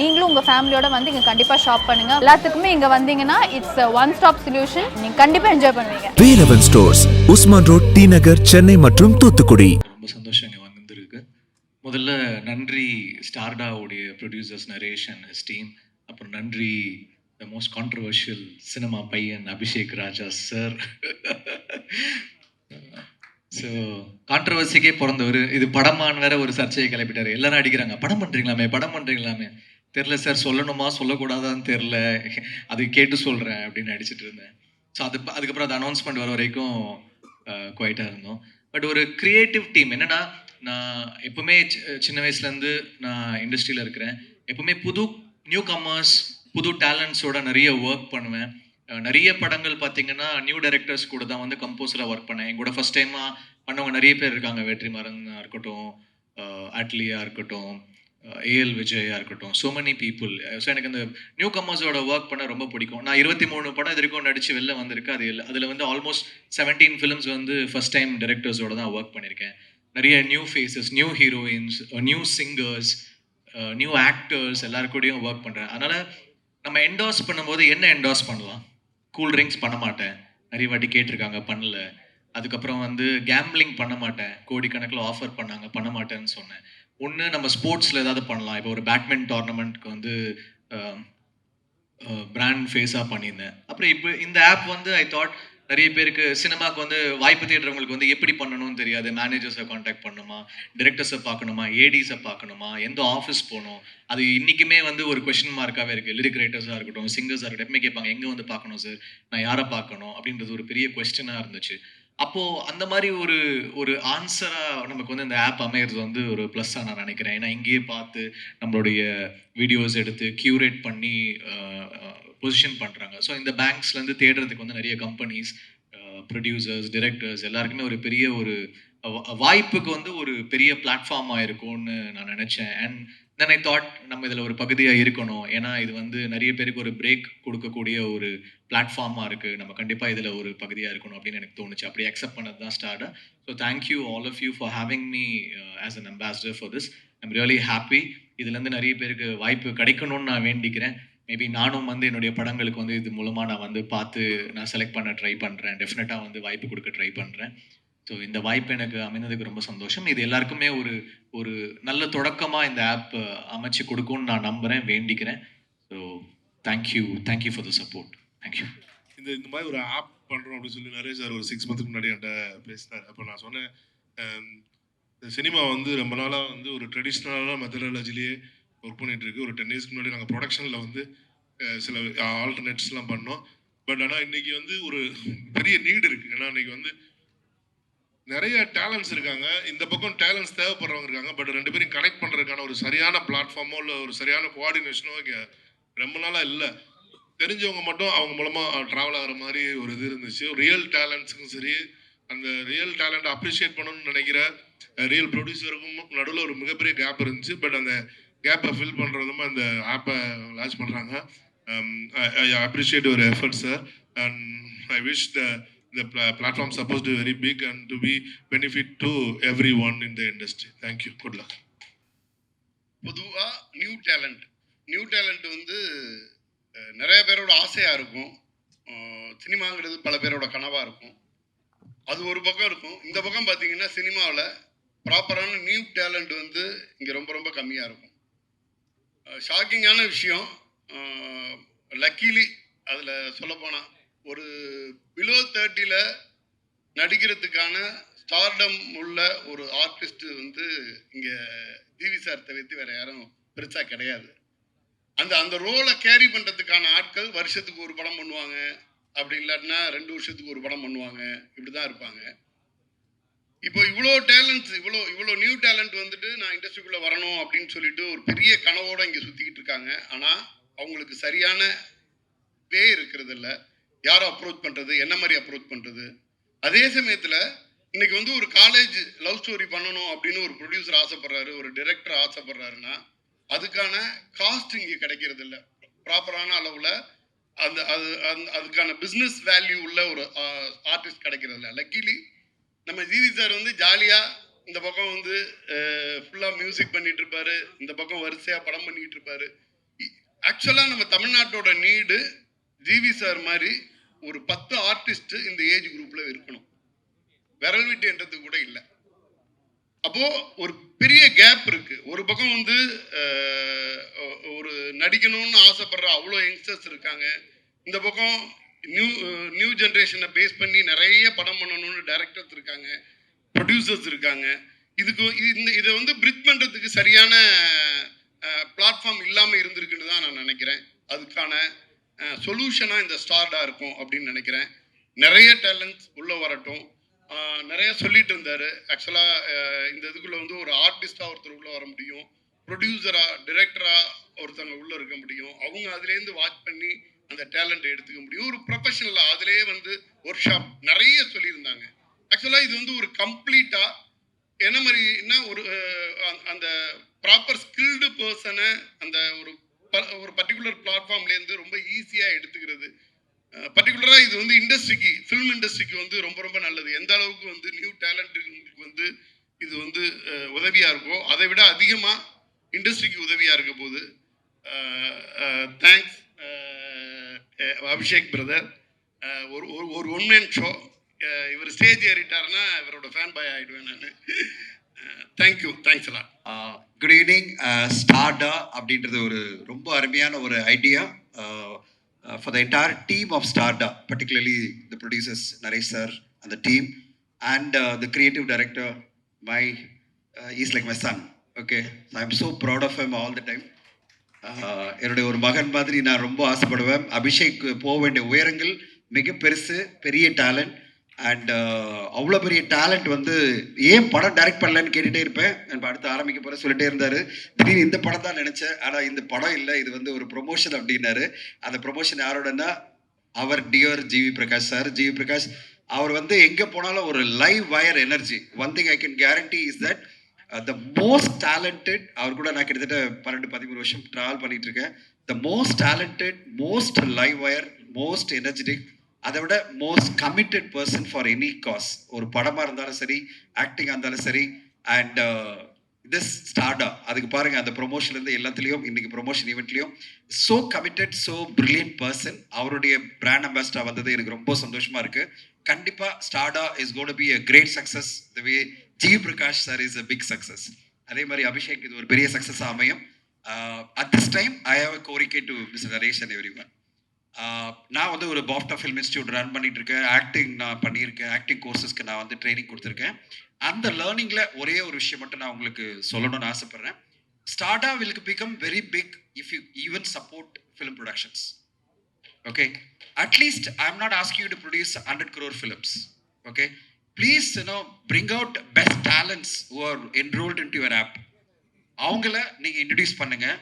நீங்களும் உங்கள் ஃபேமிலியோட வந்து இங்கே கண்டிப்பாக ஷாப் பண்ணுங்க. எல்லாத்துக்குமே இங்கே வந்தீங்கன்னா இட்ஸ் ஒன் ஸ்டாப் சொல்யூஷன் நீங்கள் கண்டிப்பாக என்ஜாய் பண்ணுவீங்க. Velavan stores Usman road T Nagar Chennai மற்றும் தூத்துக்குடி. ரொம்ப சந்தோஷம் இங்கே வந்திருக்கு. முதல்ல நன்றி ஸ்டார்டாவுடைய ப்ரொடியூசர்ஸ் நரேஷன் ஹிஸ் டீம் அப்புறம் நன்றி த மோஸ்ட் கான்ட்ரவர்ஷியல் சினிமா பையன் அபிஷேக் ராஜா சார் ஸோ கான்ட்ரவர்சிக்கே பிறந்தவர். இது படமான்னு வேற ஒரு சர்ச்சையை கிளப்பிட்டாரு. எல்லாரும் அடிக்கிறாங்க. படம் பண்றீங்களாமே படம் பண்றீங்களாமே. தெரில சார் சொல்லணுமா சொல்லக்கூடாதான்னு தெரில. அது கேட்டு சொல்கிறேன் அப்படின்னு அடிச்சுட்டு இருந்தேன். ஸோ அது அதுக்கப்புறம் அது அனௌன்ஸ்மெண்ட் வர வரைக்கும் குவைட்டாக இருந்தோம். பட் ஒரு க்ரியேட்டிவ் டீம் என்னன்னா நான் எப்பவுமே சி- சின்ன வயசுலேருந்து நான் இண்டஸ்ட்ரியில் இருக்கிறேன். எப்பவுமே புது நியூ கமர்ஸ் புது டேலண்ட்ஸோட நிறைய ஒர்க் பண்ணுவேன். நிறைய படங்கள் பார்த்தீங்கன்னா நியூ டைரக்டர்ஸ் கூட தான் வந்து கம்போஸராக ஒர்க் பண்ணேன். என் கூட ஃபஸ்ட் டைமாக பண்ணவங்க நிறைய பேர் இருக்காங்க. வெற்றிமாறனாக இருக்கட்டும் அட்லியாக இருக்கட்டும் ஏஎல் விஜயா இருக்கட்டும் so மெனி பீப்புள் ஸோ எனக்கு அந்த நியூ கம்மர்ஸோட ஒர்க் பண்ண ரொம்ப பிடிக்கும். நான் இருபத்தி மூணு படம் இது வரைக்கும் நடிச்சு வெளில வந்திருக்கு. அது அதில் வந்து ஆல்மோஸ்ட் செவன்டீன் ஃபிலிம்ஸ் வந்து ஃபர்ஸ்ட் டைம் டைரக்டர்ஸோட தான் ஒர்க் பண்ணியிருக்கேன் நிறைய new faces new heroines new singers new actors எல்லாருக்கூடையும் கூடயும் ஒர்க் பண்ணுறேன் அதனால் நம்ம என்டாஸ் பண்ணும்போது என்ன என்டாஸ் பண்ணலாம்? கூல் ட்ரிங்க்ஸ் பண்ண மாட்டேன். நிறைய வாட்டி கேட்டிருக்காங்க பண்ணல. அதுக்கப்புறம் வந்து கேம்பிளிங் பண்ண மாட்டேன். கோடிக்கணக்கில் ஆஃபர் பண்ணாங்க பண்ண மாட்டேன்னு சொன்னேன். ஒன்று நம்ம ஸ்போர்ட்ஸில் ஏதாவது பண்ணலாம். இப்போ ஒரு பேட்மின் டோர்னமெண்ட்க்கு வந்து பிராண்ட் ஃபேஸாக பண்ணியிருந்தேன். அப்புறம் இப்போ இந்த ஆப் வந்து ஐ தாட் நிறைய பேருக்கு சினிமாவுக்கு வந்து வாய்ப்பு தேடுறவங்களுக்கு வந்து எப்படி பண்ணணும்னு தெரியாது. மேனேஜர்ஸை காண்டாக்ட் பண்ணணுமா டிரெக்டர்ஸை பார்க்கணுமா? ஏடிஸை பார்க்கணுமா? எந்த ஆஃபீஸ் போகணும்? அது இன்றைக்குமே வந்து ஒரு கொஷின் மார்க்காகவே இருக்குது லிரிக் ரைட்டர்ஸாக இருக்கட்டும் சிங்கர்ஸாக இருக்கட்டும் எப்பவுமே கேட்பாங்க எங்கே வந்து பார்க்கணும் சார் நான் யாரை பார்க்கணும்? அப்படின்றது ஒரு பெரிய கொஸ்டினாக இருந்துச்சு. அப்போது அந்த மாதிரி ஒரு ஒரு ஆன்சராக நமக்கு வந்து இந்த ஆப் அமையிறது வந்து ஒரு ப்ளஸ்ஸாக நான் நினைக்கிறேன். ஏன்னா இங்கேயே பார்த்து நம்மளுடைய வீடியோஸ் எடுத்து கியூரேட் பண்ணி பொசிஷன் பண்ணுறாங்க ஸோ இந்த பேங்க்ஸ்லேருந்து தேடுறதுக்கு வந்து நிறைய கம்பெனிஸ் ப்ரொடியூசர்ஸ் டிரெக்டர்ஸ் எல்லாருக்குமே ஒரு பெரிய ஒரு வாய்ப்புக்கு வந்து ஒரு பெரிய பிளாட்ஃபார்மாக இருக்கும்னு நான் நினச்சேன். அண்ட் தென் ஐ தாட் நம்ம இதில் ஒரு பகுதியாக இருக்கணும். ஏன்னா இது வந்து நிறைய பேருக்கு ஒரு பிரேக் கொடுக்கக்கூடிய ஒரு பிளாட்ஃபார்மாக இருக்குது நம்ம கண்டிப்பாக இதில் ஒரு பகுதியாக இருக்கணும் அப்படின்னு எனக்கு தோணுச்சு. அப்படி அக்செப்ட் பண்ணது தான் ஸ்டார்டாக so thank you all of you for having me as an ambassador for this I'm really happy இதுலேருந்து நிறைய பேருக்கு வாய்ப்பு கிடைக்கணும்னு நான் வேண்டிக்கிறேன். மேபி நானும் வந்து என்னுடைய படங்களுக்கு வந்து இது மூலமாக நான் வந்து பார்த்து நான் செலக்ட் பண்ண ட்ரை பண்ணுறேன் டெஃபினட்டாக வந்து வாய்ப்பு கொடுக்க ட்ரை பண்ணுறேன் ஸோ இந்த வாய்ப்பு எனக்கு அமைந்ததுக்கு ரொம்ப சந்தோஷம். இது எல்லாருக்குமே ஒரு ஒரு நல்ல தொடக்கமாக இந்த ஆப் அமைச்சு கொடுக்கும்னு நான் நம்புகிறேன் வேண்டிக்கிறேன். So thank you thank you for the support thank you இந்த இந்த மாதிரி ஒரு ஆப் பண்ணுறோம் அப்படின்னு சொல்லி நிறைய சார் ஒரு சிக்ஸ் மந்த்துக்கு முன்னாடி என்கிட்ட பேசினார். அப்போ நான் சொன்னேன் இந்த சினிமா வந்து ரொம்ப நாளாக வந்து ஒரு ட்ரெடிஷ்னலான மெத்தடாலஜிலேயே ஒர்க் பண்ணிகிட்டு இருக்கு. ஒரு டென் இயர்ஸ்க்கு முன்னாடி நாங்கள் ப்ரொடக்ஷனில் வந்து சில ஆல்டர்னேட்ஸ்லாம் பண்ணோம். பட் ஆனால் இன்றைக்கி வந்து ஒரு பெரிய நீடு இருக்குது ஏன்னா இன்னைக்கு வந்து நிறைய டேலண்ட்ஸ் இருக்காங்க. இந்த பக்கம் டேலண்ட்ஸ் தேவைப்படுறவங்க இருக்காங்க. பட் ரெண்டு பேரும் கனெக்ட் பண்ணுறதுக்கான ஒரு சரியான பிளாட்ஃபார்மோ இல்லை ஒரு சரியான கோஆர்டினேஷனோ இங்கே ரொம்ப நாளாக இல்லை. தெரிஞ்சவங்க மட்டும் அவங்க மூலமாக ட்ராவல் ஆகிற மாதிரி ஒரு இது இருந்துச்சு. ரியல் டேலண்ட்ஸுக்கும் சரி அந்த ரியல் டேலண்ட்டை அப்ரிஷியேட் பண்ணணும்னு நினைக்கிற ரியல் ப்ரொடியூசருக்கும் நடுவில் ஒரு மிகப்பெரிய கேப் இருந்துச்சு. பட் அந்த கேப்பை ஃபில் பண்ணுறதுமா அந்த ஆப்பை லான்ச் பண்ணுறாங்க ஐ அப்ரிஷியேட் ஒரு effort sir and I wish the the pla- platform supposed to be very big and to be benefit to everyone in the industry. Thank you. Good luck. பொதுவாக new talent new talent வந்து நிறைய பேரோட ஆசையாக இருக்கும் சினிமாங்கிறது பல பேரோட கனவாக இருக்கும் அது ஒரு பக்கம் இருக்கும் இந்த பக்கம் பார்த்தீங்கன்னா சினிமாவில் ப்ராப்பரான நியூ டேலண்ட் வந்து இங்கே ரொம்ப ரொம்ப கம்மியாக இருக்கும் ஷாக்கிங்கான விஷயம் லக்கிலி அதில் சொல்லப்போனால் ஒரு பிலோ தேர்ட்டியில் நடிக்கிறதுக்கான ஸ்டார்டம் உள்ள ஒரு ஆர்டிஸ்ட் வந்து இங்கே ஜிவி சார் தவிர்த்து வேற யாரும் பெருசாக கிடையாது. அந்த அந்த ரோலை கேரி பண்ணுறதுக்கான ஆட்கள் வருஷத்துக்கு ஒரு படம் பண்ணுவாங்க. அப்படி இல்லாட்டினா ரெண்டு வருஷத்துக்கு ஒரு படம் பண்ணுவாங்க. இப்படி தான் இருப்பாங்க. இப்போ இவ்வளோ டேலண்ட்ஸ் இவ்வளோ இவ்வளோ நியூ டேலண்ட் வந்துட்டு நான் இண்டஸ்ட்ரிக்குள்ளே வரணும் அப்படின்னு சொல்லிட்டு ஒரு பெரிய கனவோடு இங்கே சுற்றிக்கிட்டு இருக்காங்க. ஆனால் அவங்களுக்கு சரியான வே இருக்கிறதில்ல யாரை அப்ரோச் பண்ணுறது என்ன மாதிரி அப்ரோச் பண்ணுறது அதே சமயத்தில் இன்னைக்கு வந்து ஒரு காலேஜ் லவ் ஸ்டோரி பண்ணணும் அப்படின்னு ஒரு ப்ரொடியூசர் ஆசைப்படுறாரு ஒரு டிரெக்டர் ஆசைப்படுறாருன்னா அதுக்கான காஸ்ட் இங்கே கிடைக்கிறது இல்லை. ப்ராப்பரான அளவில் அந்த அது அந்த அதுக்கான பிஸ்னஸ் வேல்யூ உள்ள ஒரு ஆர்டிஸ்ட் கிடைக்கிறது இல்லை. லக்கிலி நம்ம ஜிவி சார் வந்து ஜாலியாக இந்த பக்கம் வந்து ஃபுல்லாக மியூசிக் பண்ணிட்டு இருப்பாரு. இந்த பக்கம் வரிசையாக படம் பண்ணிட்டு இருப்பாரு. ஆக்சுவலாக நம்ம தமிழ்நாட்டோட நீடு ஜிவி சார் மாதிரி ஒரு பத்து ஆர்டிஸ்ட் இந்த ஏஜ் குரூப்ல இருக்கணும். விரல் விட்டுன்றது கூட இல்லை. அப்போ ஒரு பெரிய கேப் இருக்கு. ஒரு பக்கம் வந்து ஒரு நடிக்கணும்னு ஆசைப்படுற அவ்வளோ யங்ஸ்டர்ஸ் இருக்காங்க. இந்த பக்கம் நியூ நியூ ஜென்ரேஷனை பேஸ் பண்ணி நிறைய படம் பண்ணணும்னு டைரக்டர்ஸ் இருக்காங்க. ப்ரொடியூசர்ஸ் இருக்காங்க. இதுக்கு இது- இந்த இதை வந்து பிரிட்ஜ் பண்ணுறதுக்கு சரியான பிளாட்ஃபார்ம் இல்லாமல் இருந்திருக்குன்னு தான் நான் நினைக்கிறேன். அதுக்கான சொல்யூஷனாக இந்த ஸ்டார்டாக இருக்கும் அப்படின்னு நினைக்கிறேன். நிறைய டேலண்ட்ஸ் உள்ளே வரட்டும். நிறைய சொல்லிட்டு இருந்தார். ஆக்சுவலாக இந்த இதுக்குள்ளே வந்து ஒரு ஆர்டிஸ்டாக ஒருத்தர் உள்ளே வர முடியும். ப்ரொடியூசராக டிரெக்டராக ஒருத்தவங்க உள்ளே இருக்க முடியும். அவங்க அதுலேருந்து வாட்ச் பண்ணி அந்த டேலண்ட்டை எடுத்துக்க முடியும். ஒரு ப்ரொஃபஷனலாக அதிலே வந்து ஒர்க் ஷாப் நிறைய சொல்லியிருந்தாங்க. ஆக்சுவலாக இது வந்து ஒரு கம்ப்ளீட்டாக என்ன மாதிரின்னா ஒரு அந்த- அந்த ப்ராப்பர் ஸ்கில்டு பர்சனை அந்த ஒரு ஒரு பர்டிகுலர் பிளாட்ஃபார்ம்லேருந்து ரொம்ப ஈஸியாக எடுத்துக்கிறது. பர்டிகுலராக இது வந்து இண்டஸ்ட்ரிக்கு ஃபிலிம் இண்டஸ்ட்ரிக்கு வந்து ரொம்ப ரொம்ப நல்லது. எந்த அளவுக்கு வந்து நியூ டேலண்ட்டுக்கு வந்து இது வந்து உதவியாக இருக்கோ அதை விட அதிகமாக இண்டஸ்ட்ரிக்கு உதவியாக இருக்க போது தேங்க்ஸ் அபிஷேக் பிரதர் ஒரு ஒரு- ஒரு ஒன் மேன் ஷோ இவர் ஸ்டேஜ் ஏறிட்டாருன்னா இவரோட ஃபேன் பாய் ஆகிடுவேன் நான். தேங்க்யூ தேங்க்ஸ் எல்லாம் குட் ஈவினிங் ஸ்டார்டா அப்படின்றது ஒரு ரொம்ப அருமையான ஒரு idea for the entire team of Starta particularly the producers Naresh sir அந்த team and the creative director my is like my son okay I am so proud of him all the time என்னுடைய ஒரு மகன் மாதிரி நான் ரொம்ப ஆசைப்படுவேன். அபிஷேக் போக வேண்டிய உயரங்கள் மிக பெருசு பெரிய டேலண்ட் அண்ட் uh, அவ்வளோ பெரிய டேலண்ட் வந்து ஏன் படம் டைரக்ட் பண்ணலன்னு கேட்டுகிட்டே இருப்பேன். நம்ம அடுத்து ஆரம்பிக்க போகிற சொல்லிட்டே இருந்தார். திடீர்னு இந்த படம் தான் நினச்சேன். ஆனால் இந்த படம் இல்லை. இது வந்து ஒரு ப்ரொமோஷன் அப்படின்னாரு. அந்த ப்ரொமோஷன் யாரோடனா அவர் dear GV Prakash sir GV Prakash அவர் வந்து எங்கே போனாலும் ஒரு live wire energy one thing I can guarantee is that the most talented அவர் கூட நான் கிட்டத்தட்ட பன்னெண்டு பதிமூணு வருஷம் ட்ராவல் பண்ணிட்டு இருக்கேன். The most talented most live wire most energetic அதை விட most committed person for any cause ஒரு படமாக இருந்தாலும் சரி ஆக்டிங்காக இருந்தாலும் சரி அண்ட் திஸ் ஸ்டார்டா அதுக்கு பாருங்க அந்த ப்ரொமோஷன்லேருந்து எல்லாத்துலேயும் இன்னைக்கு promotion ஈவெண்ட்லையும் so committed so brilliant person அவருடைய பிராண்ட் அம்பாஸ்டர் வந்தது. எனக்கு ரொம்ப சந்தோஷமா இருக்கு. கண்டிப்பா ஸ்டார்டா is got be a great success the way G Prakash sir is a big success அதே மாதிரி அபிஷேக் இது ஒரு பெரிய சக்சஸ் அமையும். At this time I have a கோரிக்கை to mister Naresh and everyone நான் வந்து ஒரு பாஃப்டா ஃபில்ம் இன்ஸ்டியூட் ரன் பண்ணிட்டு இருக்கேன் ஆக்டிங் நான் பண்ணியிருக்கேன். ஆக்டிங் கோர்சஸ்க்கு நான் வந்து ட்ரைனிங் கொடுத்துருக்கேன். அந்த லேர்னிங்ல ஒரே ஒரு விஷயம் மட்டும் நான் உங்களுக்கு சொல்லணும்னு ஆசைப்படுறேன். ஸ்டார்டா will become very big if you even support film productions okay at least I am not ask you to produce hundred crore films okay please you know bring out best talents who are enrolled in your app அவங்கள நீங்கள் introduce பண்ணுங்கள்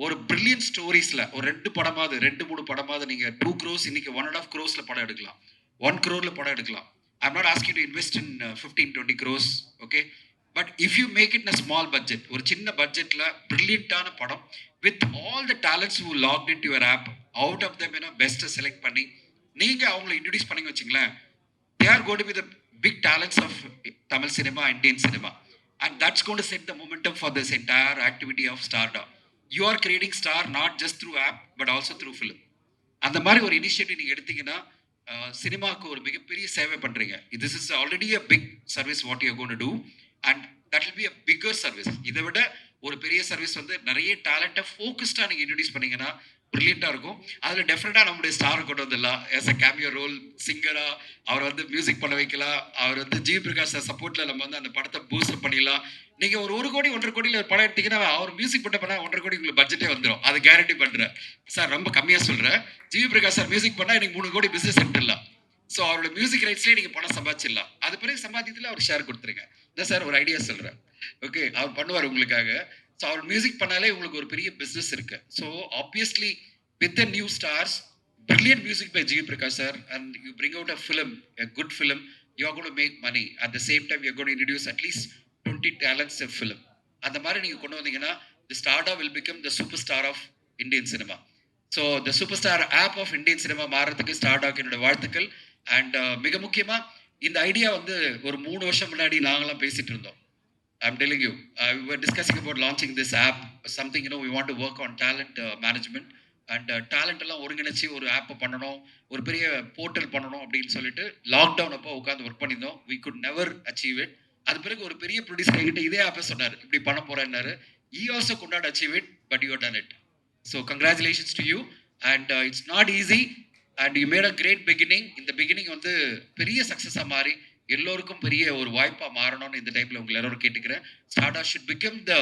ஒரு brilliant ஸ்டோரிஸ்ல ஒரு ரெண்டு படமாவது ரெண்டு மூணு படமாவது நீங்கள் டூ க்ரோஸ் இன்னைக்கு ஒன் அண்ட் ஆஃப் க்ரோஸில் படம் எடுக்கலாம். ஒன் க்ரோரில் படம் எடுக்கலாம். I'm not asking to invest in fifteen twenty crores okay but if you make it a small budget ஒரு சின்ன பட்ஜெட்டில் பிரில்லியண்டான படம் with all the talents who logged in your app out of them ஏன்னா பெஸ்ட்டை செலக்ட் பண்ணி நீங்கள் அவங்கள இன்ட்ரடியூஸ் பண்ணி வச்சுங்களேன் they are got with big talents of Tamil cinema Indian cinema and that's gone that's the to for this momentum activity of entire activity you are creating star not just through app but also through film அந்த மாதிரி ஒரு initiative நீங்கள் எடுத்தீங்கன்னா சினிமாவுக்கு ஒரு மிகப்பெரிய சேவை பண்ணுறீங்க this is already a big service what you gonna do and that will be a bigger service இதை விட ஒரு பெரிய சர்வீஸ் வந்து நிறைய டேலண்ட்டை ஃபோக்கஸ்டாக நீங்கள் இன்ட்ரடியூஸ் பண்ணீங்கன்னா ப்ரில்லியண்ட்டாக இருக்கும். அதில் டெஃபினட்டாக நம்முடைய ஸ்டாரை கொண்டு வந்துடலாம். ஆஸ் அ கேமியோ ரோல் சிங்கராக அவர் வந்து மியூசிக் பண்ண வைக்கலாம். அவர் வந்து ஜி பிரகாஷ் சப்போர்ட்டில் நம்ம வந்து அந்த படத்தை பூஸ்ட் பண்ணிடலாம். நீங்கள் ஒரு ஒரு கோடி ஒன்றரை கோடியில் ஒரு படம் எடுத்தீங்கன்னா அவர் மியூசிக் பண்ண பண்ணால் ஒன்றரை கோடி உங்களுக்கு பட்ஜெட்டே வந்துடும் அது கேரண்டி பண்ணுறேன் சார் ரொம்ப கம்மியாக சொல்கிறேன் ஜி பிரகாஷ் சார் மியூசிக் பண்ணால் எனக்கு மூணு கோடி பிஸ்னஸ் எடுத்துடலாம். ஸோ அவரோட மியூசிக் ரைட்ஸ்லேயே நீங்கள் பணம் சம்பாதிச்சிடலாம். அது பிறகு சம்பாதியத்தில் அவர் ஷேர் கொடுத்துருங்க. இந்த சார் ஒரு ஐடியா சொல்கிறேன் ஓகே அவர் பண்ணுவார் உங்களுக்காக. ஸோ அவர் மியூசிக் பண்ணாலே உங்களுக்கு ஒரு பெரிய பிஸ்னஸ் இருக்கு so obviously with the new stars brilliant music by GV Prakash sir and you bring out a film a good film you are got make money at the same time you got introduce at least twenty talents a film அந்த மாதிரி நீங்கள் கொண்டு வந்தீங்கன்னா the ஸ்டார்டா will become the super star of Indian cinema so the super star of of Indian cinema மாறதுக்கு ஸ்டார்டாக்கு என்னோட வாழ்த்துக்கள் and மிக முக்கியமாக இந்த ஐடியா வந்து ஒரு மூணு வருஷம் முன்னாடி நாங்களாம் பேசிகிட்டு இருந்தோம் I'm telling you, uh, we were discussing about launching this app, something, you know, we want to work on talent uh, management. And talent uh, எல்லாம் ஒருங்கிணைச்சு ஒரு ஆப்பை பண்ணணும் ஒரு பெரிய போர்ட்டல் பண்ணணும் அப்படின்னு சொல்லிட்டு லாக்டவுன் அப்போ உட்காந்து ஒர்க் பண்ணியிருந்தோம். We could never achieve it அது பிறகு ஒரு பெரிய ப்ரொடியூசர் கிட்ட இதே ஆப்பை சொன்னார். இப்படி பண்ண போறேன்னாரு. I also could not achieve it but you done it so congratulations to you and it's not easy and you made a great beginning இந்த பிகினிங் வந்து பெரிய சக்ஸஸாக மாறி எல்லோருக்கும் பெரிய ஒரு வாய்ப்பாக மாறணும்னு இந்த டைம்ல உங்களை எல்லாரும் கேட்டுக்கிறேன். ஸ்டார்டா should become the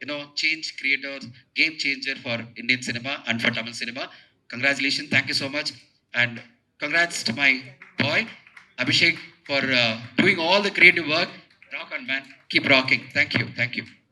you know change creators game changer for Indian cinema and for Tamil cinema congratulation thank you so much and congrats to my boy Abhishek for doing all the creative work rock and man keep rocking thank you thank you